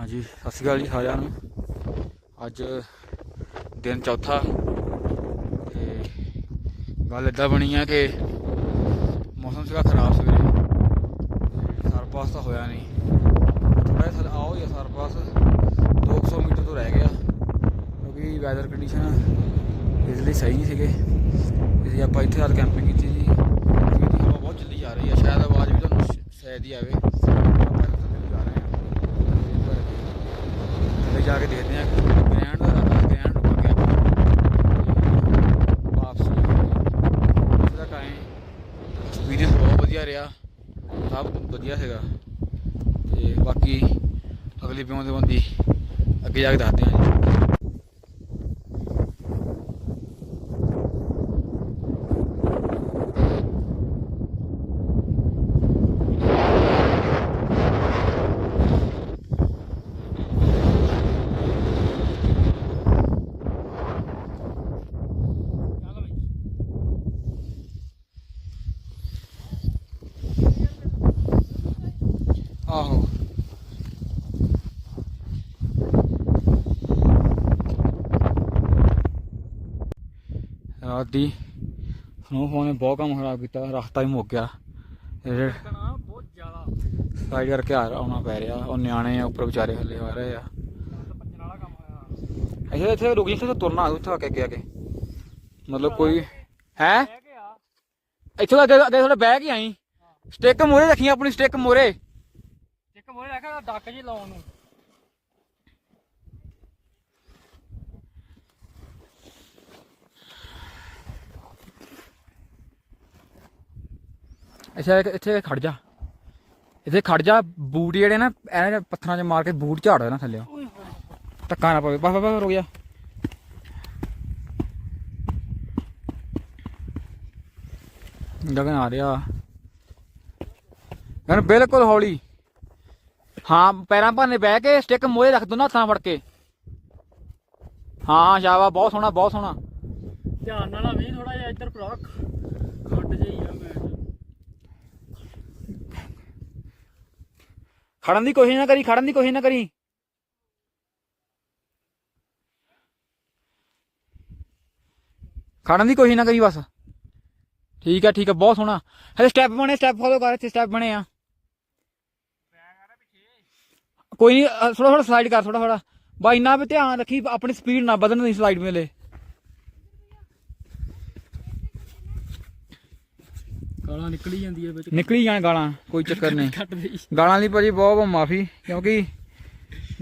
ਹਾਂਜੀ, ਸਤਿ ਸ਼੍ਰੀ ਅਕਾਲ ਜੀ ਸਾਰਿਆਂ ਨੂੰ। ਅੱਜ ਦਿਨ ਚੌਥਾ ਤੇ ਗੱਲ ਇਦਾਂ ਬਣੀ ਆ ਕਿ ਮੌਸਮ ਸੀਗਾ ਖਰਾਬ ਸਵੇਰੇ। ਤੇ ਸਰਪਾਸ ਤਾਂ ਹੋਇਆ ਨਹੀਂ। ਥੋੜਾ ਜਿਹਾ ਆਓ ਹੀ ਆ ਸਰਪਾਸ 200 ਮੀਟਰ ਤੋਂ ਰਹਿ ਗਿਆ, ਕਿਉਂਕਿ ਵੈਦਰ ਕੰਡੀਸ਼ਨ ਇਸ ਲਈ ਸਹੀ ਨਹੀਂ ਸੀਗੇ। ਇਸ ਲਈ ਆਪਾਂ ਇੱਥੇ ਆ ਕੈਂਪਿੰਗ ਕੀਤੀ ਜੀ। ਸਵੇਰ ਹਵਾ ਬਹੁਤ ਜਲਦੀ ਜਾ ਰਹੀ ਆ। ਸ਼ਾਇਦ ਆਵਾਜ਼ ਵੀ ਤੁਹਾਨੂੰ ਸ਼- ਸ਼ਾਇਦ ਹੀ ਆਵੇ ਆਪਾਂ ਇੱਥੇ ਥੱਲੇ ਨੂੰ ਜਾ ਰਹੇ ਹਾਂ ਥੱਲੇ ਜਾ ਕੇ ਦੇਖਦੇ ਹਾਂ ਗ੍ਰਹਿਣ ਦਾ ਰਾਤਾ ਗ੍ਰੈਂਡ ਰੁਕ ਗਿਆ ਵਾਪਸ ਦਾ ਟਾਈਮ ਐਕਸਪੀਰੀਅੰਸ ਬਹੁਤ ਵਧੀਆ ਰਿਹਾ। ਸਭ ਵਧੀਆ ਸੀਗਾ। ਤੇ ਬਾਕੀ ਅਗਲੀ ਪਿਉਂ ਦੇ ਬੰਦੀ ਅੱਗੇ ਜਾ ਕੇ ਦੱਸਦੇ ਹਾਂ ਜੀ ਆਹੋ ਰਾਤ। ਦੀ ਸਨੋਫਾਲ ਨੇ ਬਹੁਤ ਕੰਮ ਖਰਾਬ ਕੀਤਾ ਰਸਤਾ ਹੀ ਮੁੱਕ ਗਿਆ। ਬਹੁਤ ਜ਼ਿਆਦਾ ਸਾਈਡ ਕਰਕੇ ਆ ਆਉਣਾ ਪੈ ਰਿਹਾ। ਉਹ ਨਿਆਣੇ ਆ ਉੱਪਰ ਵਿਚਾਰੇ ਹੱਲੇ ਆ ਰਹੇ ਆ। ਹੋਇਆ ਇੱਥੇ ਰੁਕ ਜੀ ਇੱਥੇ ਤੁਰਨਾ ਉੱਥੇ ਆ ਕੇ ਅੱਗੇ ਮਤਲਬ ਕੋਈ ਹੈ? ਇੱਥੋਂ ਅੱਗੇ ਅੱਗੇ ਥੋੜਾ ਬਹਿ ਕੇ ਆਈ। ਸਟਿੱਕ ਮੋਰੇ ਰੱਖੀ ਆਪਣੀ ਸਟਿੱਕ ਮੋਰੇ ਇੱਕ ਮੋਰੇ ਰੱਖਿਆ ਡੱਕ ਜੀ ਲਾਉਣ ਨੂੰ। ਅੱਛਾ ਇੱਥੇ ਖੜ ਜਾ। ਇੱਥੇ ਖੜ ਜਾ ਬੂਟ ਜਿਹੜੇ ਨਾ ਐ ਪੱਥਰਾਂ 'ਚ ਮਾਰ ਕੇ ਬੂਟ ਝਾੜ ਦੇਣਾ ਥੱਲੇ। ਧੱਕਾ ਨਾ ਪਵੇ। ਬਸ ਬਸ ਰੁਕ ਜਾ। ਗਗਨ ਆ ਰਿਹਾ। ਗਗਨ ਬਿਲਕੁਲ ਹੌਲੀ। ਹਾਂ ਪੈਰਾਂ ਭਾਨੇ ਬਹਿ ਕੇ ਸਟਿੱਕ ਮੋਏ ਰੱਖ ਦੋ ਨਾ ਹੱਥਾਂ ਫੜ ਕੇ। ਹਾਂ ਸ਼ਾਬਾ ਬਹੁਤ ਸੋਹਣਾ ਬਹੁਤ ਸੋਹਣਾ। ਧਿਆਨ ਨਾਲ ਵੀ ਥੋੜਾ ਜਿਹਾ ਇੱਧਰ ਭਰਾ ਖੱਡ ਜਿਹੀ ਆ ਮੈਂ। ਖੜਨ ਦੀ ਕੋਸ਼ਿਸ਼ ਨਾ ਕਰੀ, ਖੜਨ ਦੀ ਕੋਸ਼ਿਸ਼ ਨਾ ਕਰੀ। ਖੜਨ ਦੀ ਕੋਸ਼ਿਸ਼ ਨਾ ਕਰੀ ਬਸ। ਠੀਕ ਹੈ ਠੀਕ ਹੈ ਬਹੁਤ ਸੋਹਣਾ। ਹਲੇ ਸਟੈਪ ਬਣੇ ਸਟੈਪ ਫੋਲੋ ਕਰ, ਇੱਥੇ ਸਟੈਪ ਬਣੇ ਆ। ਕੋਈ ਨਹੀਂ ਥੋੜਾ ਥੋੜਾ ਸਲਾਈਡ ਕਰ ਥੋੜਾ ਥੋੜਾ ਬਾ ਇੰਨਾ ਵੀ ਧਿਆਨ ਰੱਖੀ, ਆਪਣੀ ਸਪੀਡ ਨਾ ਵਧਣ ਦੀ ਸਲਾਈਡ ਵੇਲੇ ਗਾਲਾਂ ਨਿਕਲੀ ਜਾਂਦੀ ਹੈ ਵਿੱਚ। ਨਿਕਲੀ ਜਾਣ ਗਾਲਾਂ ਕੋਈ ਚੱਕਰ ਨਹੀਂ। ਕੱਟ ਦੇ। ਗਾਲਾਂ ਲਈ ਭਾਜੀ ਬਹੁਤ ਬਹੁਤ ਮਾਫੀ ਕਿਉਂਕਿ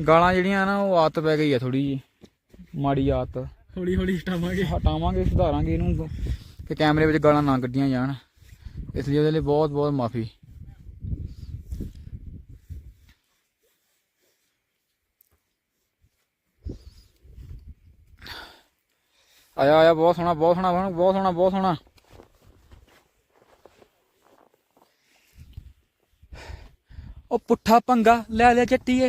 ਗਾਲਾਂ ਜਿਹੜੀਆਂ ਨਾ ਉਹ ਆਦਤ ਪੈ ਗਈ ਆ ਥੋੜੀ ਜੀ ਮਾੜੀ ਆਦਤ। ਹੌਲੀ ਹੌਲੀ ਹਟਾਵਾਂਗੇ। ਹਟਾਵਾਂਗੇ ਸੁਧਾਰਾਂਗੇ ਇਹਨੂੰ ਕਿ ਕੈਮਰੇ ਵਿੱਚ ਗਾਲਾਂ ਨਾ ਕੱਢੀਆਂ ਜਾਣ। ਇਸ ਲਈ ਉਹਦੇ ਲਈ ਬਹੁਤ ਬਹੁਤ ਮਾਫੀ। ਆਇਆ ਆਇਆ ਬਹੁਤ ਸੋਹਣਾ ਬਹੁਤ ਸੋਹਣਾ ਬਹੁਤ ਸੋਹਣਾ ਬਹੁਤ ਸੋਹਣਾ। ਉਹ ਪੁੱਠਾ ਪੰਗਾ ਲੈ ਲਿਆ ਜੱਟੀਏ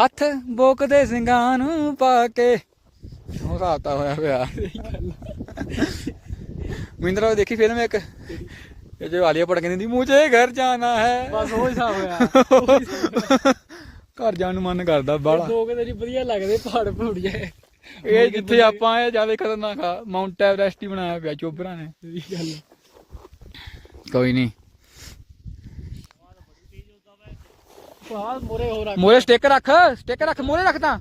ਹੱਥ ਬੋਕਦੇ ਸਿੰਘਾਂ ਨੂੰ ਪਾ ਕੇ। ਉਹ ਰਾਤਾ ਹੋਇਆ ਪਿਆ। ਮਿੰਦਰਾ ਦੇਖੀ ਫਿਲਮ ਇੱਕ? ਇਹ ਜੋ ਆਲੀਆ ਪੜ ਕਹਿੰਦੀ ਮੁਝੇ ਘਰ ਜਾਣਾ ਹੈ। ਬਸ ਉਹ ਹਿਸਾਬ ਹੋਇਆ। ਘਰ ਜਾਣ ਨੂੰ ਮਨ ਕਰਦਾ ਬਾਹਲਾ। ਦੋ ਕਿਤੇ ਜੀ ਵਧੀਆ ਲੱਗਦੇ ਪਹਾੜ ਪਹੂੜੀਏ ਇਹ ਜਿੱਥੇ ਆਪਾਂ ਆਏ ਜ਼ਿਆਦਾ ਖਤਰਨਾਕ ਆ ਮਾਊਂਟ ਐਵਰੈਸਟ ਹੀ ਬਣਾਇਆ ਪਿਆ ਚੋਬਰਾਂ ਨੇ। ਕੋਈ ਨਹੀਂ ਮੋਰੇ ਹੋ ਰੱਖ। ਮੋਰੇ ਸਟਿੱਕ ਰੱਖ ਸਟਿੱਕ ਰੱਖ ਮੋਰੇ ਰੱਖ ਤਾਂ।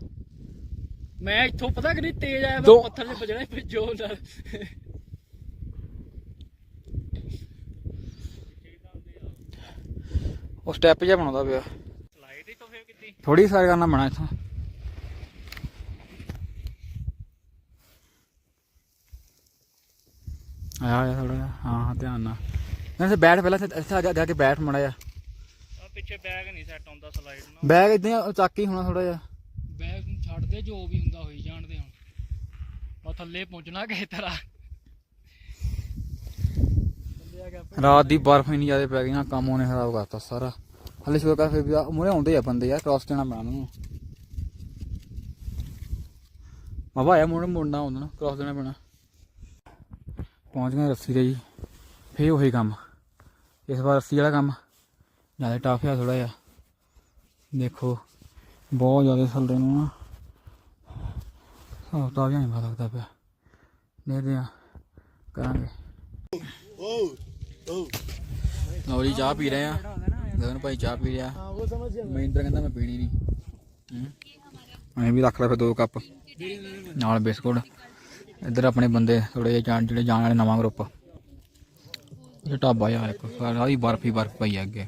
ਮੈਂ ਇੱਥੋਂ ਪਤਾ ਕਿੰਨੀ ਤੇਜ਼ ਆਇਆ ਮੈਂ ਦੋ- ਪੱਥਰ 'ਚ ਵੱਜਣਾ ਫਿਰ ਜੋਰ ਨਾਲ। ਉਹ ਸਟੈਪ ਜਿਹਾ ਬਣਾਉਂਦਾ ਪਿਆ। ਸਲਾਈਡ ਹੀ ਤਾਂ ਫੇਰ ਕੀਤੀ ਥੋੜੀ ਸਾਈਡ ਕਰਨਾ ਬਣਾ ਇੱਥੋਂ। ਆਇਆ ਆਇਆ ਥੋੜਾ ਹਾਂ ਧਿਆਨ ਨਾਲ। ਨਾ ਸੇ ਬੈਠ ਪਹਿਲਾਂ ਇੱਥੇ ਇੱਥੇ ਆ ਜਾ ਜਾ ਕੇ ਬੈਠ ਮੜਾ ਜਾ ਪਿੱਛੇ ਬੈਗ ਨਹੀਂ ਸੈੱਟ ਆਉਂਦਾ ਸਲਾਈਡ ਨਾਲ। ਬੈਗ ਇਦਾਂ ਚੱਕ ਹੀ ਹੋਣਾ ਥੋੜਾ ਜਿਹਾ। ਬੈਗ ਛੱਡ ਦੇ ਜੋ ਵੀ ਹੁੰਦਾ ਹੋਈ ਜਾਣਦੇ ਹੁਣ। ਉਹ ਥੱਲੇ ਪਹੁੰਚਣਾ ਕਿਸੇ ਤਰ੍ਹਾਂ। ਆ ਰਾਤ ਦੀ ਬਰਫ਼ ਇੰਨੀ ਜ਼ਿਆਦਾ ਪੈ ਗਈ ਨਾ ਕੰਮ ਉਹਨੇ ਖਰਾਬ ਕਰਤਾ ਸਾਰਾ। ਹਲੇ ਸ਼ੁਕਰ ਕਰ ਫਿਰ ਵੀ ਮੂਰੇ ਆਉਂਦੇ ਆ ਬੰਦੇ ਯਾਰ ਕ੍ਰਾਸ ਦੇਣਾ ਪੈਣਾ ਨੂੰ। ਬਾਬਾ ਆਇਆ ਮੋੜ ਮੁੜਨਾ ਹੁੰਦਾ ਨਾ ਕ੍ਰਾਸ ਦੇਣਾ ਪੈਣਾ। ਪਹੁੰਚ ਗਏ ਰੱਸੀ ਤੇ ਜੀ। ਫੇਰ ਉਹੀ ਕੰਮ। ਇਸ ਵਾਰ ਰੱਸੀ ਵਾਲਾ ਕੰਮ। ਜ਼ਿਆਦਾ ਟਫ ਆ ਥੋੜਾ ਜਿਹਾ। ਦੇਖੋ, ਬਹੁਤ ਜ਼ਿਆਦਾ ਥੱਲੇ ਨੂੰ ਆ ਹਫਤਾ ਵੀ ਨਹੀਂ ਪਤਾ ਲੱਗਦਾ ਪਿਆ। ਦੇਖਦੇ ਆ ਕਰਾਂਗੇ। ਲਓ ਜੀ, ਚਾਹ ਪੀ ਰਹੇ ਆ ਗਗਨ ਭਾਈ ਚਾਹ ਪੀ ਰਿਹਾ। ਮਹਿੰਦਰ ਕਹਿੰਦਾ ਮੈਂ ਪੀਣੀ ਨਹੀਂ। ਮੈਂ ਵੀ ਰੱਖ ਲਿਆ ਫਿਰ ਦੋ ਕੱਪ। ਨਾਲ ਬਿਸਕੁਟ। ਇੱਧਰ ਆਪਣੇ ਬੰਦੇ ਥੋੜੇ ਜਿਹੇ ਜਾਣ ਜਿਹੜੇ ਜਾਣ ਵਾਲੇ ਨਵਾਂ ਗਰੁੱਪ ਇਹ ਢਾਬਾ ਯਾਰ ਇੱਕ, ਸਾਰੀ ਬਰਫ ਹੀ ਬਰਫ ਪਈ ਆ ਅੱਗੇ।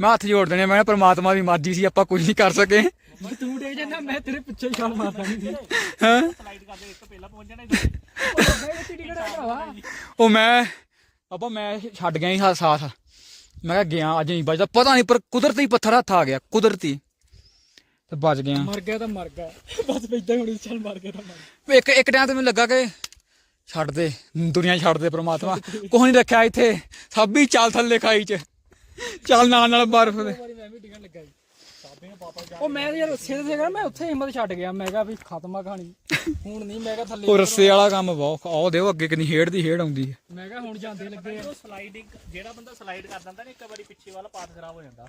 ਮੈਂ ਹੱਥ ਜੋੜ ਦੇਣੇ ਮੈਂ ਕਿਹਾ ਪ੍ਰਮਾਤਮਾ ਦੀ ਮਰਜ਼ੀ ਸੀ ਆਪਾਂ ਕੁਝ ਨਹੀਂ ਕਰ ਸਕੇ। ਤੂੰ ਡੇ ਜਾਂਦਾ ਮੈਂ ਤੇਰੇ ਪਿੱਛੇ ਛਾਲ ਮਾਰਦਾ ਨਹੀਂ ਸੀ। ਹਾਂ? ਉਹ ਮੈਂ ਆਪਾਂ ਮੈਂ ਛੱਡ ਗਿਆ ਸਾ- ਸਾਥ। ਮੈਂ ਕਿਹਾ ਗਿਆ ਅੱਜ ਨਹੀਂ ਬਚਦਾ ਪਤਾ ਨਹੀਂ ਪਰ ਕੁਦਰਤੀ ਪੱਥਰ ਹੱਥ ਆ ਗਿਆ ਕੁਦਰਤੀ। ਤੇ ਬਚ ਗਿਆ। ਮਰ ਗਿਆ ਤਾਂ ਮਰ ਗਿਆ। ਬਸ ਇਦਾਂ ਹੁਣੀ ਛਾਲ ਮਾਰ ਗਿਆ ਤਾਂ ਮਰ ਇੱਕ ਇੱਕ ਟਾਈਮ ਤੇ ਮੈਨੂੰ ਲੱਗਾ ਕਿ ਛੱਡ ਦੇ ਦੁਨੀਆ ਛੱਡ ਦੇ ਪ੍ਰਮਾਤਮਾ। ਕੁਛ ਨਹੀਂ ਰੱਖਿਆ ਇੱਥੇ ਸਭ ਹੀ ਚੱਲ ਥੱਲੇ ਖਾਈ ਚ। ਚੱਲ ਨਾਲ ਨਾਲ ਬਰਫ਼ ਦੇ। ਵਾਰੀ ਮੈਂ ਵੀ ਡਿੱਗਣ ਲੱਗਾ ਜੀ ਉਹ ਮੈਂ ਤਾਂ ਯਾਰ ਉੱਥੇ ਤੇ ਸੀਗਾ ਮੈਂ ਉੱਥੇ ਹਿੰਮਤ ਛੱਡ ਗਿਆ। ਮੈਂ ਕਿਹਾ ਵੀ ਖਤਮ ਆ ਕਹਾਣੀ। ਹੁਣ ਨਹੀਂ ਮੈਂ ਕਿਹਾ ਥੱਲੇ ਉਹ ਰੱਸੇ ਵਾਲਾ ਕੰਮ ਬਹੁਤ ਆਹ ਦਿਓ ਅੱਗੇ ਕਿੰਨੀ ਹੇੜ ਦੀ ਹੇੜ ਆਉਂਦੀ ਹੈ। ਮੈਂ ਕਿਹਾ ਹੁਣ ਜਾਂਦੇ ਲੱਗੇ ਆ। ਸਲਾਈਡਿੰਗ ਜਿਹੜਾ ਬੰਦਾ ਸਲਾਈਡ ਕਰ ਦਿੰਦਾ ਨੇ ਇੱਕ ਵਾਰੀ ਪਿੱਛੇ ਵਾਲਾ ਪਾਥ ਖਰਾਬ ਹੋ ਜਾਂਦਾ।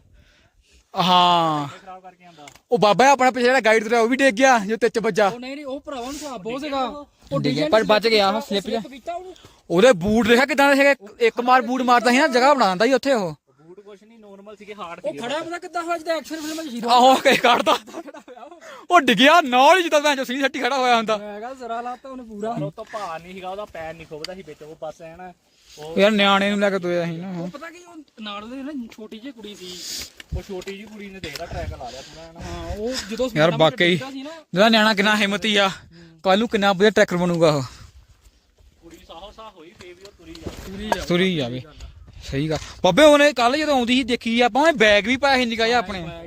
ਹਾਂ। ਇਹ ਖਰਾਬ ਕਰਕੇ ਆਂਦਾ ਉਹ ਬਾਬਾ ਆਪਣਾ ਪਿਛਲੇ ਜਿਹੜਾ ਗਾਈਡ ਤੇ ਉਹ ਵੀ ਡਿੱਗ ਗਿਆ ਜੋ ਤੇ ਚ ਵੱਜਾ। ਉਹ ਨਹੀਂ ਨਹੀਂ ਉਹ ਭਰਾਵਾਂ ਨੂੰ ਬਹੁਤ ਸੀਗਾ। ਉਹ ਡਿੱਗਿਆ ਪਰ ਬਚ ਗਿਆ ਉਹ। ਕੀਤਾ ਉਹਨੂੰ ਉਹਦੇ ਬੂਟ ਦੇਖਿਆ ਕਿਦਾਂ ਦੇ ਸੀਗੇ? ਇੱਕ ਮਾਰ ਬੂਟ ਮਾਰਦਾ ਸੀ ਨਾ ਜਗ੍ਹਾ ਬਣਾ ਦਿੰਦਾ ਸੀ ਉੱਥੇ ਉਹ। ਕੁਛ ਨਹੀਂ ਨੋਰਮਲ ਸੀਗੇ ਹਾਰਡ ਉਹ ਖੜਾ ਪਤਾ ਕਿੱਦਾਂ ਹੋਇਆ ਜਿੱਦਾਂ ਐਕਸ਼ਨ ਫਿਲਮ ਵਿੱਚ ਹੀਰੋ ਆਹੋ ਕੇ ਕੱਢਦਾ। ਉਹ। ਡਿੱਗਿਆ ਨਾਲ ਹੀ ਜਿੱਦਾਂ ਮੈਂ ਜੋ ਸੀ ਸੱਟੀ ਖੜਾ ਹੋਇਆ ਹੁੰਦਾ। ਮੈਂ ਕਿਹਾ ਜ਼ਰਾ ਲਾਤਾ ਉਹਨੇ ਪੂਰਾ। ਉਹ ਤੋਂ ਭਾਰ ਨਹੀਂ ਸੀਗਾ ਉਹਦਾ ਪੈਰ ਨਹੀਂ ਖੁੱਬਦਾ ਸੀ ਵਿੱਚ ਉਹ ਪਾਸੇ ਐਨ ਉਹ ਯਾਰ ਨਿਆਣੇ ਨੂੰ ਲੈ ਕੇ ਤੋਇਆ ਸੀ ਨਾ ਉਹ। ਪਤਾ ਕੀ ਉਹ ਨਾਲ ਦੇ ਨਾ ਛੋਟੀ ਜਿਹੀ ਕੁੜੀ ਸੀ। ਉਹ ਛੋਟੀ ਜਿਹੀ ਕੁੜੀ ਨੇ ਦੇਖਦਾ ਟਰੈਕ ਲਾ ਲਿਆ ਪੂਰਾ ਐਨ। ਹਾਂ ਉਹ ਜਦੋਂ ਯਾਰ ਸਮਾਂ ਵਾਕਈ ਡਿੱਗਦਾ ਸੀ ਨਾ। ਜਿਹੜਾ ਨਿਆਣਾ ਕਿੰਨਾ ਹਿੰਮਤੀ ਆ ਕੱਲ ਨੂੰ ਕਿੰਨਾ ਵਧੀਆ ਟਰੈਕਟਰ ਬਣੂਗਾ ਉਹ। ਕੁੜੀ ਸਾਹੋ ਸਾਹ ਹੋਈ ਫੇਰ ਵੀ ਉਹ ਤੁਰੀ ਜਾ ਤੁਰੀ ਜਾਵੇ। ਸਹੀ ਗੱਲ। ਬਾਬੇ ਉਹਨੇ ਕੱਲ ਜਦੋਂ ਆਉਂਦੀ ਸੀ ਦੇਖੀ ਆਪਾਂ ਉਹਨੇ ਬੈਗ ਵੀ ਪਾਇਆ ਸੀ ਨਿਕਾ ਜਿਹਾ ਆਪਣੇ। ਜਾ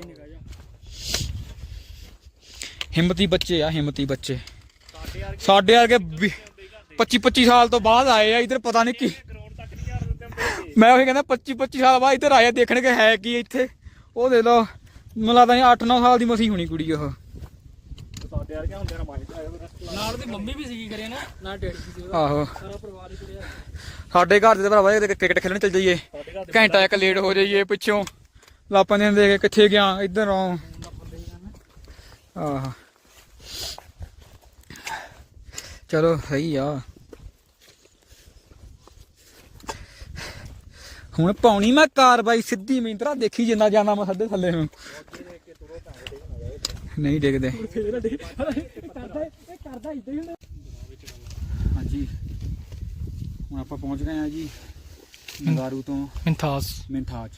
ਹਿੰਮਤੀ ਬੱਚੇ ਆ ਹਿੰਮਤੀ ਬੱਚੇ। ਸਾਡੇ ਵਰਗੇ ਸਾਡੇ ਵਰਗੇ 25 25 ਸਾਲ ਤੋਂ ਬਾਅਦ ਆਏ ਆ ਇਧਰ ਪਤਾ ਨਹੀਂ ਕੀ ਮੈਂ ਉਹੀ ਕਹਿੰਦਾ 25 25 ਸਾਲ ਬਾਅਦ ਇੱਧਰ ਆਇਆ ਦੇਖਣ ਕਿ ਹੈ ਕੀ ਇੱਥੇ। ਉਹ ਦੇ ਲੋ ਮੈਨੂੰ ਲੱਗਦਾ ਨਹੀਂ 8 9 ਸਾਲ ਦੀ ਮਸੀ ਹੋਣੀ ਕੁੜੀ ਉਹ ਸਾਡੇ ਵਰਗੇ ਹੁੰਦੇ ਨਾ ਮਾਈਂਡ ਆਇਆ ਮੇਰਾ ਨਾਲ ਦੀ ਮੰਮੀ ਵੀ ਸੀਗੀ ਕਰਿਆ ਨਾ ਨਾ ਡੈਡੀ ਸੀ ਉਹਦਾ। ਆਹੋ। ਸਾਰਾ ਪਰਿਵਾਰ ਹੀ ਕਰਿਆ ਸਾਡੇ ਘਰ ਦੇ ਭਰਾਵਾ ਇਹ ਕ੍ਰਿਕਟ ਖੇਡਣ ਚੱਲ ਜਾਈਏ। ਘੰਟਾ ਇੱਕ ਲੇਟ ਹੋ ਜਾਈਏ ਪਿੱਛੋਂ। ਲਾਪਾਂ ਦੇ ਦੇਖ ਕਿੱਥੇ ਗਿਆ ਇੱਧਰ ਆਹ। ਚਲੋ ਸਹੀ ਆ। ਹੁਣ ਪਾਉਣੀ ਮੈਂ ਕਾਰਵਾਈ ਸਿੱਧੀ ਮਿੰਤਰਾ ਦੇਖੀ ਜਿੰਨਾ ਜਾਂਦਾ ਮੈਂ ਸਾਡੇ ਥੱਲੇ ਨੂੰ। ਨਹੀਂ ਡਿੱਗਦੇ। ਹਾਂਜੀ। ਹੁਣ ਆਪਾਂ ਪਹੁੰਚ ਗਏ ਆ ਜੀ ਨਗਾਰੂ ਤੋਂ। ਮਿੰਥਾਸ। ਮਿੰਥਾਜ।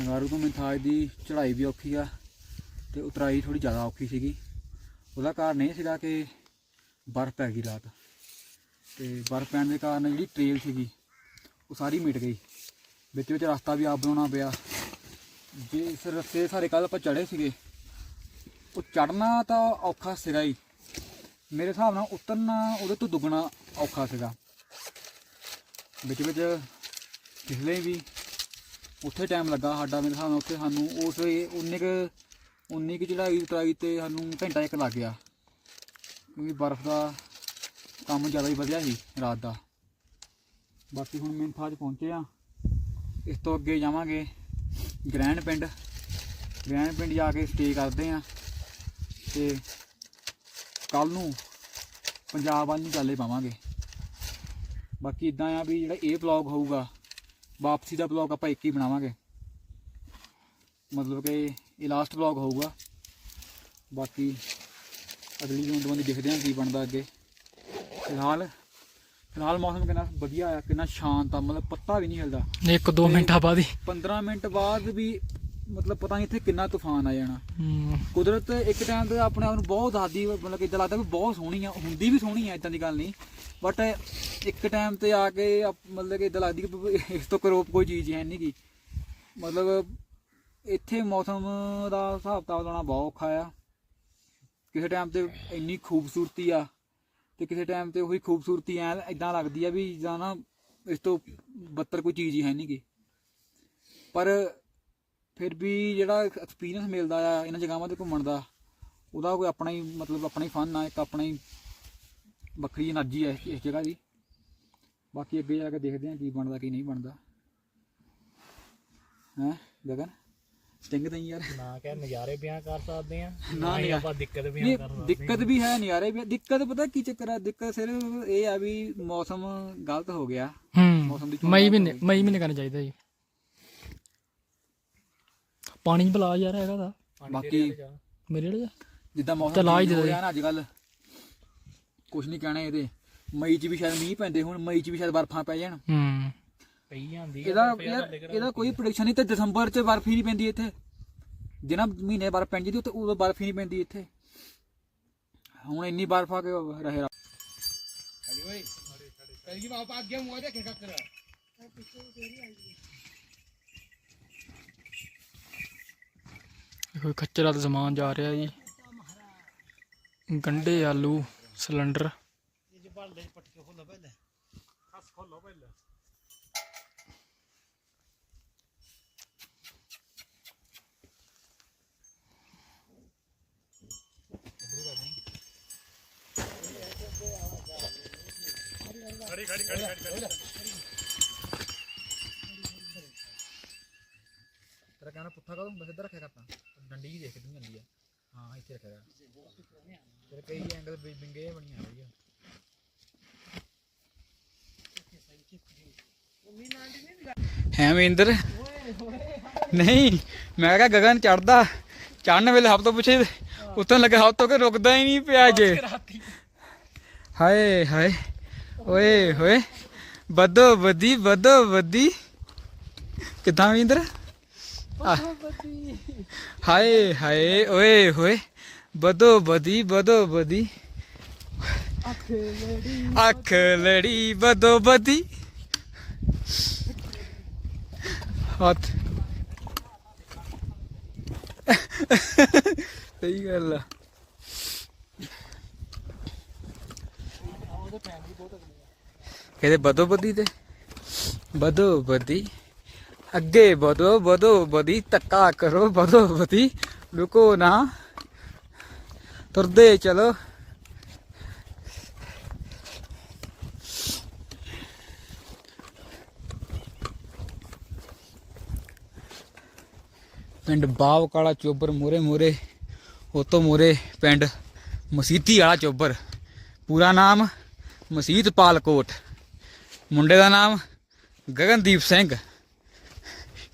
ਨਗਾਰੂ ਤੋਂ ਮਿੰਥਾਜ ਦੀ ਚੜ੍ਹਾਈ ਵੀ ਔਖੀ ਆ ਤੇ ਉਤਰਾਈ ਥੋੜੀ ਜ਼ਿਆਦਾ ਔਖੀ ਸੀਗੀ। ਉਹਦਾ ਕਾਰਨ ਇਹ ਸੀਗਾ ਕਿ ਬਰਫ਼ ਪੈ ਗਈ ਰਾਤ। ਤੇ ਬਰਫ਼ ਪੈਣ ਦੇ ਕਾਰਨ ਜਿਹੜੀ ਟ੍ਰੇਲ ਸੀਗੀ ਉਹ ਸਾਰੀ ਮਿਟ ਗਈ। ਵਿੱਚ ਵਿੱਚ ਰਸਤਾ ਵੀ ਆਪ ਬਣਾਉਣਾ ਪਿਆ। ਜੇ ਇਸ ਰਸਤੇ ਸਾਰੇ ਕੱਲ ਆਪਾਂ ਚੜੇ ਸੀਗੇ, ਉਹ ਚੜਨਾ ਤਾਂ ਔਖਾ ਸੀਗਾ ਹੀ ਮੇਰੇ ਹਿਸਾਬ ਨਾਲ ਉਤਰਨਾ ਉਹਦੇ ਤੋਂ ਦੁੱਗਣਾ ਔਖਾ ਸੀਗਾ। ਵਿੱਚ ਵਿੱਚ ਪਿਛਲੇ ਵੀ ਉੱਥੇ ਟਾਈਮ ਲੱਗਾ ਸਾਡਾ, ਮੇਰੇ ਹਿਸਾਬ ਨਾਲ ਉੱਥੇ ਸਾਨੂੰ ਉਸ ਉਨੇ ਕੁ, ਉਨੀ ਕੁ ਚੜਾਈ ਉਤਰਾਈ ਤੇ ਸਾਨੂੰ ਘੰਟਾ ਇੱਕ ਲੱਗ ਗਿਆ। ਕਿਉਂਕਿ ਬਰਫ਼ ਦਾ ਕੰਮ ਜ਼ਿਆਦਾ ਹੀ ਵਧਿਆ ਸੀ ਰਾਤ ਦਾ। ਬਾਕੀ ਹੁਣ ਮਿੰਥਾ 'ਚ ਪਹੁੰਚੇ ਆ ਇਸ ਤੋਂ ਅੱਗੇ ਜਾਵਾਂਗੇ। ਗ੍ਰੈਂਡ ਪਿੰਡ ਗ੍ਰੈਂਡ ਪਿੰਡ ਜਾ ਕੇ ਸਟੇ ਕਰਦੇ ਆ ਤੇ ਕੱਲ ਨੂੰ ਪੰਜਾਬ ਵੱਲ ਨੂੰ ਚੱਲੇ ਪਾਵਾਂਗੇ। ਬਾਕੀ ਇਦਾਂ ਆ ਵੀ ਜਿਹੜਾ ਇਹ ਵਲੌਗ ਹੋਊਗਾ, ਵਾਪਸੀ ਦਾ ਵਲੌਗ ਆਪਾਂ ਇੱਕ ਹੀ ਬਣਾਵਾਂਗੇ। ਮਤਲਬ ਕਿ ਇਹ ਲਾਸਟ ਵਲੌਗ ਹੋਊਗਾ। ਬਾਕੀ ਅਗਲੀ ਜੂਨ ਤੋਂ ਦੇਖਦੇ ਹਾਂ ਕੀ ਬਣਦਾ ਅੱਗੇ। ਫਿਲਹਾਲ ਫਿਲਹਾਲ ਮੌਸਮ ਕਿੰਨਾ ਵਧੀਆ ਆ ਕਿੰਨਾ ਸ਼ਾਂਤ ਆ ਮਤਲਬ ਪੱਤਾ ਵੀ ਨਹੀਂ ਹਿਲਦਾ। ਇੱਕ ਦੋ ਮਿੰਟਾਂ ਬਾਅਦ ਹੀ। 15 ਮਿੰਟ ਬਾਅਦ ਵੀ ਮਤਲਬ ਪਤਾ ਨਹੀਂ ਇੱਥੇ ਕਿੰਨਾ ਤੂਫਾਨ ਆ ਜਾਣਾ। ਕੁਦਰਤ ਇੱਕ ਟਾਈਮ ਤੇ ਆਪਣੇ ਆਪ ਨੂੰ ਬਹੁਤ ਦਾਦੀ ਮਤਲਬ ਕਿ ਇਦਾਂ ਲੱਗਦਾ ਵੀ ਬਹੁਤ ਸੋਹਣੀ ਆ ਹੁੰਦੀ ਵੀ ਸੋਹਣੀ ਆ ਇਦਾਂ ਦੀ ਗੱਲ ਨਹੀਂ। ਬਟ ਇੱਕ ਟਾਈਮ ਤੇ ਆ ਕੇ ਮਤਲਬ ਕਿ ਇਦਾਂ ਲੱਗਦੀ ਕਿ ਇਸ ਤੋਂ ਕਰੋਪ ਕੋਈ ਚੀਜ਼ ਹੈ ਨਹੀਂ ਗੀ। ਮਤਲਬ ਇੱਥੇ ਮੌਸਮ ਦਾ ਹਿਸਾਬ ਕਿਤਾਬ ਲਾਉਣਾ ਬਹੁਤ ਔਖਾ ਆ। ਕਿਸੇ ਟਾਈਮ ਤੇ ਇੰਨੀ ਖੂਬਸੂਰਤੀ ਆ ਤੇ ਕਿਸੇ ਟਾਈਮ ਤੇ ਉਹੀ ਖੂਬਸੂਰਤੀ ਐ ਇਦਾਂ ਲੱਗਦੀ ਆ ਵੀ ਜਾਂ ਨਾ ਇਸ ਤੋਂ ਬੱਤਰ ਕੋਈ ਚੀਜ਼ ਹੀ ਹੈ ਨਹੀਂਗੀ ਪਰ ਫਿਰ ਵੀ ਜਿਹੜਾ ਐਕਸਪੀਰੀਅੰਸ ਮਿਲਦਾ ਆ ਇਹਨਾਂ ਜਗ੍ਹਾਵਾਂ ਤੇ ਘੁੰਮਣ ਦਾ, ਉਹਦਾ ਕੋਈ ਆਪਣਾ ਹੀ ਮਤਲਬ ਆਪਣਾ ਹੀ ਫਨ ਆ, ਇੱਕ ਆਪਣਾ ਹੀ ਵੱਖਰੀ એનર્ਜੀ ਹੈ ਇਸ ਜਗ੍ਹਾ ਦੀ। ਬਾਕੀ ਅੱਗੇ ਜਾ ਕੇ ਦੇਖਦੇ ਹਾਂ ਕੀ ਬਣਦਾ, ਕੀ ਨਹੀਂ ਬਣਦਾ। ਹੈ, ਗਗਨ? ਸਟਿੰਗ ਤਾਂ ਯਾਰ। ਨਾ ਕਿ ਨਜ਼ਾਰੇ ਬਿਆਨ ਕਰ ਸਕਦੇ ਆ ਨਾ ਹੀ ਨਜ਼ਾਰੇ- ਆਪਾਂ ਦਿੱਕਤ ਬਿਆਨ ਕਰ ਸਕਦੇ ਦਿੱਕਤ ਵੀ ਹੈ ਨਿਆਰੇ ਵੀ। ਦਿੱਕਤ ਪਤਾ ਕੀ ਚੱਕਰ ਆ? ਦਿੱਕਤ ਸਿਰਫ ਇਹ ਆ ਵੀ ਮੌਸਮ ਗਲਤ ਹੋ ਗਿਆ। ਮੌਸਮ ਦੀ ਮਈ ਮਹੀਨੇ। ਮਈ ਮਹੀਨੇ ਕਰਨਾ ਚਾਹੀਦਾ ਜੀ। ਪਾਣੀ ਬਲਾ ਯਾਰ ਹੈਗਾ ਦਾ। ਬਾਕੀ ਮੇਰੇ ਵਾਲੇ ਜਿੱਦਾਂ ਮੌਸਮ ਚੱਲ ਹੀ change ਹੋ ਦੇ ਰਿਹਾ ਨਾ ਅੱਜ ਕੱਲ ਕੁਝ ਨਹੀਂ ਕਹਿਣਾ ਇਹਦੇ। ਮਈ 'ਚ ਵੀ ਸ਼ਾਇਦ ਮੀਂਹ ਪੈਂਦੇ ਹੁਣ ਮਈ 'ਚ ਵੀ ਸ਼ਾਇਦ ਬਰਫਾਂ ਪੈ ਜਾਣ। ਹੂੰ। ਪਈ ਜਾਂਦੀ ਇਹਦਾ ਯਾਰ ਇਹਦਾ ਕੋਈ ਪ੍ਰੈਡਿਕਸ਼ਨ ਨਹੀਂ ਤੇ ਦਸੰਬਰ 'ਚ ਬਰਫ ਹੀ ਨਹੀਂ ਪੈਂਦੀ ਇੱਥੇ। ਜਿਹਨਾਂ ਮਹੀਨੇ ਬਰਫ ਪੈਂਦੀ ਤੇ ਉਦੋਂ ਬਰਫ ਹੀ ਨਹੀਂ ਪੈਂਦੀ ਇੱਥੇ। ਹੁਣ ਇੰਨੀ ਬਰਫ ਆ ਕੇ ਰਹੇ ਕੋਈ ਖੱਚਰਾ ਦਾ ਸਮਾਨ ਜਾ ਰਿਹਾ ਜੀ। ਗੰਡੇ ਆਲੂ ਸਿਲੰਡਰ। ਤੇਰਾ ਕਹਿਣਾ ਪੁੱਠਾ ਕਦੋਂ ਬਸ ਇੱਧਰ ਰੱਖਿਆ ਕਰਤਾ ਡੰਡੀ ਹੀ ਦੇਖ ਕਿੰਨੀ ਹੁੰਦੀ ਆ। ਹਾਂ ਇੱਥੇ ਰੱਖਿਆ ਕਰ। ਤੇਰੇ ਕਈ ਐਂਗਲ ਵਿੰਗੇ ਬਣੀਆਂ ਹੋਈਆਂ। ਹੈ ਮਹਿੰਦਰ ਨਹੀਂ ਮੈਂ ਕਿਹਾ ਗਗਨ ਚੜਦਾ ਚੜਨ ਵੇਲੇ ਹੱਥ ਤੋਂ ਪਿੱਛੇ ਉਤਨ ਲੱਗਾ ਹੱਥ ਤੋਂ ਕਿ ਰੁਕਦਾ ਹੀ ਨਹੀਂ ਪਿਆ ਜੇ। ਹਾਏ ਹਾਏ। ਓਏ ਹੋਏ ਬਦੋ ਬਦੀ ਬਦੋ ਬਦੀ ਕਿਦਾਂ ਮਹਿੰਦਰ ਆ। ਹਾਏ ਹਾਏ ਓਏ ਹੋਏ ਬਦੋ ਬਦੀ ਬਦੋ ਬਦੀ ਅੱਖ ਲੜੀ ਬਦੋ ਬਦੀ ਹੱਥ ਸਹੀ ਗੱਲ ਆ ਇਹਦੇ ਬਦੋ ਬਦੀ ਤੇ? ਬਦੋ ਬਦੀ। ਅੱਗੇ ਵਧੋ ਵਧੋ ਬਦੀ, ਧੱਕਾ ਕਰੋ ਵਧੋ ਬਦੀ। ਰੁਕੋ ਨਾ। ਤੁਰਦੇ ਚਲੋ। ਪਿੰਡ ਬਾਵ ਕਾਲਾ ਚੋਬਰ ਮੂਰੇ ਮੂਰੇ ਉਤੋਂ ਮੂਰੇ ਪਿੰਡ ਮਸੀਤੀ ਵਾਲਾ ਚੋਬਰ। ਪੂਰਾ ਨਾਮ ਮਸੀਤ ਪਾਲਕੋਟ ਮੁੰਡੇ ਦਾ ਨਾਮ ਗਗਨਦੀਪ ਸਿੰਘ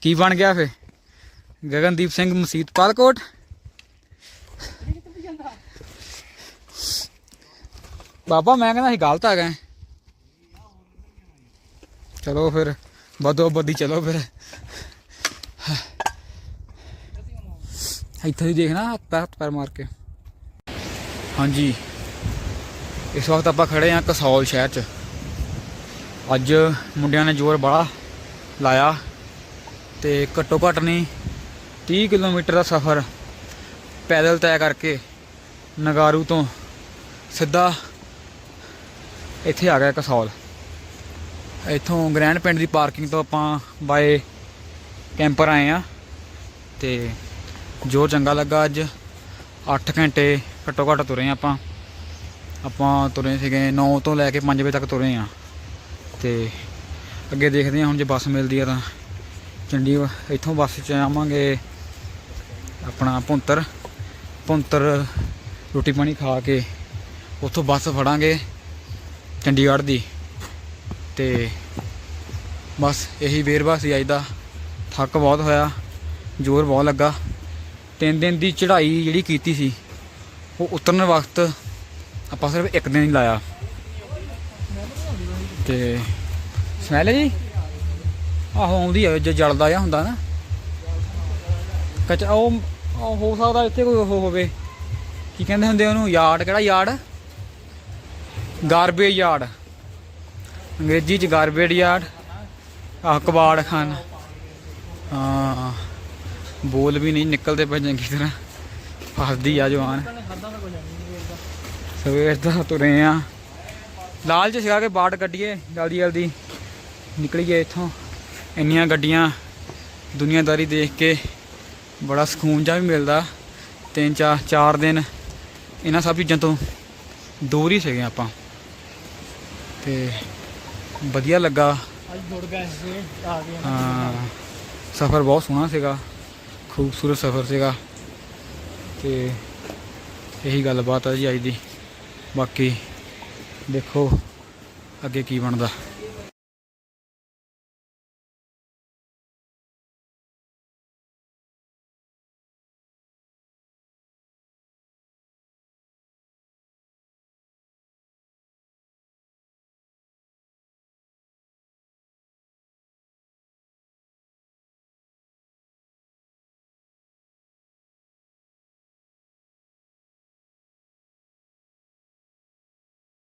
ਕੀ ਬਣ ਗਿਆ ਫੇ ਗਗਨਦੀਪ ਸਿੰਘ ਮਸੀਤ ਪਾਲਕੋਟ ਬਾਬਾ ਮੈਂ ਕਹਿੰਦਾ ਸੀ ਗਲਤ ਆ ਗਏ ਚਲੋ ਫਿਰ ਬਦੋ ਬਦੀ ਚਲੋ ਫਿਰ ਇੱਥੇ ਹੀ ਦੇਖਣਾ ਹੱਥ ਪੈਰ ਹੱਥ ਪੈਰ ਮਾਰ ਕੇ ਹਾਂਜੀ ਇਸ ਵਕਤ ਆਪਾਂ ਖੜੇ ਆ ਕਸੌਲ ਸ਼ਹਿਰ 'ਚ। ਅੱਜ ਮੁੰਡਿਆਂ ਨੇ ਜ਼ੋਰ ਬੜਾ ਲਾਇਆ ਤੇ ਘੱਟੋ ਘੱਟ ਨਹੀਂ 30 ਕਿਲੋਮੀਟਰ ਦਾ ਸਫ਼ਰ ਪੈਦਲ ਤੈਅ ਕਰਕੇ ਨਗਾਰੂ ਤੋਂ ਸਿੱਧਾ ਇੱਥੇ ਆ ਗਿਆ ਕਸੌਲ। ਇੱਥੋਂ ਗ੍ਰੈਂਡ ਪਿੰਡ ਦੀ ਪਾਰਕਿੰਗ ਤੋਂ ਆਪਾਂ ਬਾਏ ਕੈਂਪਰ ਆਏ ਆ ਤੇ ਜੋ ਚੰਗਾ ਲੱਗਾ ਅੱਜ। 8 ਘੰਟੇ ਘੱਟੋ ਘੱਟ ਤੁਰੇ ਆਪਾਂ। ਆਪਾਂ ਤੁਰੇ ਸੀਗੇ 9 ਤੋਂ ਲੈ ਕੇ 5 ਵਜੇ ਤੱਕ ਤੁਰੇ ਆ। ਤੇ ਅੱਗੇ ਦੇਖਦੇ ਹਾਂ ਹੁਣ ਜੇ ਬੱਸ ਮਿਲਦੀ ਆ ਤਾਂ। ਚੰਡੀਗੜ੍ਹ ਇੱਥੋਂ ਬੱਸ 'ਚ ਆਵਾਂਗੇ ਆਪਣਾ ਭੁੰਤਰ। ਭੁੰਤਰ ਰੋਟੀ ਪਾਣੀ ਖਾ ਕੇ ਉੱਥੋਂ ਬੱਸ ਫੜਾਂਗੇ ਚੰਡੀਗੜ੍ਹ ਦੀ। ਤੇ ਬਸ ਇਹੀ ਵੇਰਵਾ ਸੀ ਅੱਜ ਦਾ। ਥੱਕ ਬਹੁਤ ਹੋਇਆ, ਜ਼ੋਰ ਬਹੁਤ ਲੱਗਾ। ਤਿੰਨ ਦਿਨ ਦੀ ਚੜ੍ਹਾਈ ਜਿਹੜੀ ਕੀਤੀ ਸੀ, ਉਹ ਉਤਰਨ ਵਕਤ ਆਪਾਂ ਸਿਰਫ ਇੱਕ ਦਿਨ ਹੀ ਲਾਇਆ। ਤੇ ਸਮੈਲ ਜੀ? ਆਹੋ, ਆਉਂਦੀ ਆ, ਜੇ ਜਲਦਾ ਆ ਹੁੰਦਾ ਨਾ। ਕਚ ਉਹ ਉਹ ਹੋ ਸਕਦਾ ਇੱਥੇ ਕੋਈ ਉਹ ਹੋਵੇ। ਕੀ ਕਹਿੰਦੇ ਹੁੰਦੇ ਉਹਨੂੰ? ਯਾਰਡ, ਕਿਹੜਾ ਯਾਰਡ? Garbage yard. ਅੰਗਰੇਜ਼ੀ ਚ ਗਾਰਬੇਜ ਯਾਰਡ। ਆਹ, ਕਬਾੜ ਖਾਨ। ਹਾਂ, ਬੋਲ ਵੀ ਨਹੀਂ, ਨਿਕਲਦੇ ਪਏ ਚੰਗੀ ਤਰ੍ਹਾਂ। ਫਸਦੀ ਆ ਜਵਾਨ ਖਾਦਾ ਤਾਂ ਕੁਝ ਨਹੀਂ ਵੇਖਦਾ ਸਵੇਰ ਦਾ ਤੁਰੇ ਆ। ਲਾਲਚ ਸੀਗਾ ਕਿ ਬਾਟ ਕੱਢੀਏ ਜਲਦੀ ਜਲਦੀ ਨਿਕਲੀਏ ਇੱਥੋਂ। ਇੰਨੀਆਂ ਗੱਡੀਆਂ ਦੁਨੀਆਦਾਰੀ ਦੇਖ ਕੇ ਬੜਾ ਸਕੂਨ ਜਿਹਾ ਵੀ ਮਿਲਦਾ। ਤਿੰਨ ਚਾਰ ਚਾਰ ਦਿਨ ਇਹਨਾਂ ਸਭ ਚੀਜ਼ਾਂ ਤੋਂ ਦੂਰ ਹੀ ਸੀਗੇ ਆਪਾਂ। ਤੇ ਵਧੀਆ ਲੱਗਾ। ਅੱਜ ਜੁੜ ਗਏ ਸੀ ਆ ਗਏ ਨਾ। ਹਾਂ ਸਫ਼ਰ ਬਹੁਤ ਸੋਹਣਾ ਸੀਗਾ। ਖੂਬਸੂਰਤ ਸਫ਼ਰ ਸੀਗਾ। ਤੇ ਇਹੀ ਗੱਲਬਾਤ ਆ ਜੀ ਅੱਜ ਦੀ। ਬਾਕੀ ਦੇਖੋ ਅੱਗੇ ਕੀ ਬਣਦਾ।